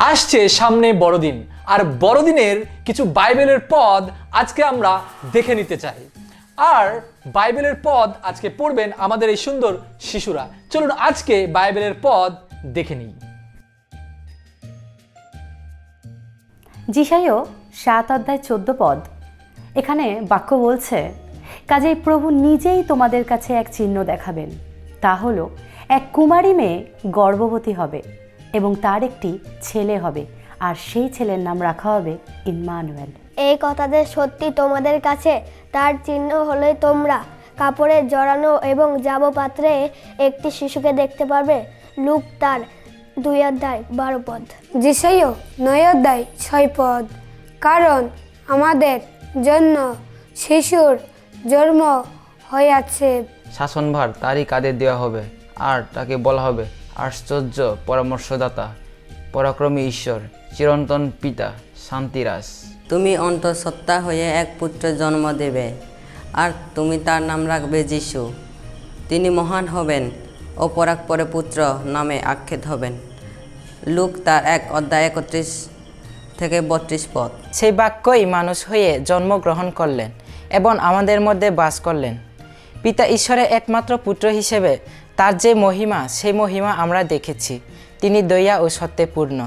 আসছে সামনে বড়দিন। আর বড়দিনের কিছু বাইবেলের পদ আজকে আমরা দেখে নিতে চাই। আর বাইবেলের পদ আজকে পড়বেন আমাদের এই সুন্দর শিশুরা। চলুন আজকে বাইবেলের পদ দেখে নিই। জিসাইও সাত অধ্যায় চোদ্দ পদ। এখানে বাক্য বলছে, কাজেই প্রভু নিজেই তোমাদের কাছে এক চিহ্ন দেখাবেন। তা হলো, এক কুমারী মেয়ে গর্ভবতী হবে। এবং তার একটি ছেলে হবে। আর সেই ছেলের নাম রাখা হবে ইম্মানুয়েল এই কথাদের সত্যি তোমাদের কাছে তার চিহ্ন হলে তোমরা কাপড়ে জড়ানো এবং যাব পাত্রে একটি শিশুকে দেখতে পারবে। লুক তার দুই অধ্যায় বারো পদ। যিশাইও নয় অধ্যায় ছয় পদ কারণ আমাদের জন্য শিশুর জন্ম হইয়াছে। শাসনভার তারই কাঁধে দেওয়া হবে আর তাকে বলা হবে আশ্চর্য পরামর্শদাতা পরাক্রমী ঈশ্বর চিরন্তন পিতা শান্তিরাস তুমি অন্তঃসত্ত্বা হয়ে এক পুত্র জন্ম দেবে আর তুমি তার নাম রাখবে যিশু। তিনি মহান হবেন ও পরাক্পরে পুত্র নামে আখ্যাত হবেন। লুক তার এক অধ্যায় একত্রিশ থেকে বত্রিশ পদ। সেই বাক্যই মানুষ হয়ে জন্মগ্রহণ করলেন এবং আমাদের মধ্যে বাস করলেন। পিতা ঈশ্বরের একমাত্র পুত্র হিসেবে তার যে মহিমা, সেই মহিমা আমরা দেখেছি। তিনি দয়া ও সত্যে পূর্ণ।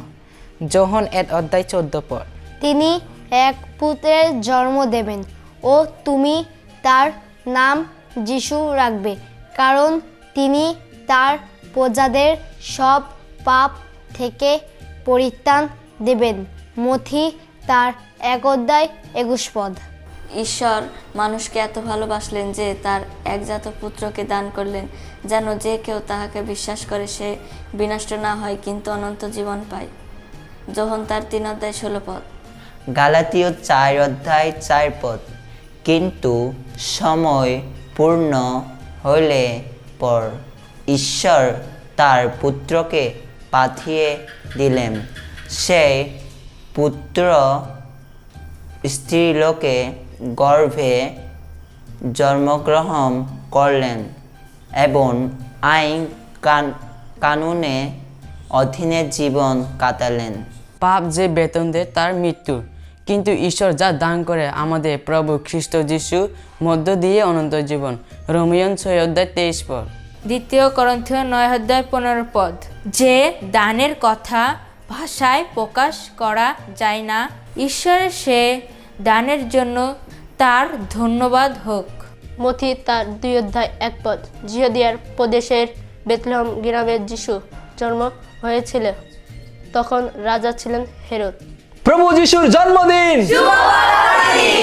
যোহন এক অধ্যায় চোদ্দ পদ তিনি এক পুত্রের জন্ম দেবেন ও তুমি তার নাম যিশু রাখবে, কারণ তিনি তার প্রজাদের সব পাপ থেকে পরিত্রাণ দেবেন। মথি তার এক অধ্যায় একুশ পদ। ঈশ্বর মানুষকে এত ভালোবাসলেন যে তার একজাত পুত্রকে দান করলেন, যেন যে কেউ তাহাকে বিশ্বাস করে সে বিনষ্ট না হয়, কিন্তু অনন্ত জীবন পায়। যখন তার তিন অধ্যায় ষোলো পদ। গালাতীয় চার অধ্যায় চার পদ। কিন্তু সময় পূর্ণ হলে পর ঈশ্বর তার পুত্রকে পাঠিয়ে দিলেন। সেই পুত্র স্ত্রীলোকে গর্ভে জন্মগ্রহণ করলেন এবং আইন কান- কানুনে অধীনে জীবন কাটালেন। পাপ যে বেতন দেয় তার মৃত্যু। কিন্তু ঈশ্বর যা দান করে আমাদের প্রভু খ্রিস্ট যিশু মধ্য দিয়ে অনন্ত জীবন। রোমিয়ন ছয় অধ্যায় তেইশ পদ। দ্বিতীয় করন্থীয় নয় অধ্যায় পনেরো পদ। যে দানের কথা ভাষায় প্রকাশ করা যায় না ঈশ্বরের সে দানের জন্য তার ধন্যবাদ হোক। মথি তার দুই অধ্যায় এক পদ। জিহদিয়ার প্রদেশের বেতলহম গ্রামের যিশু জন্ম হয়েছিল। তখন রাজা ছিলেন হেরত প্রভু যিশুর জন্মদিন!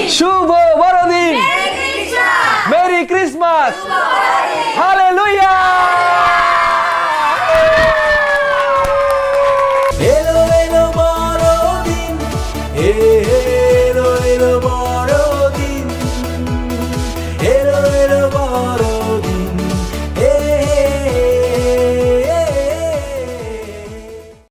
শুভ বড়দিন! Merry Christmas! হালে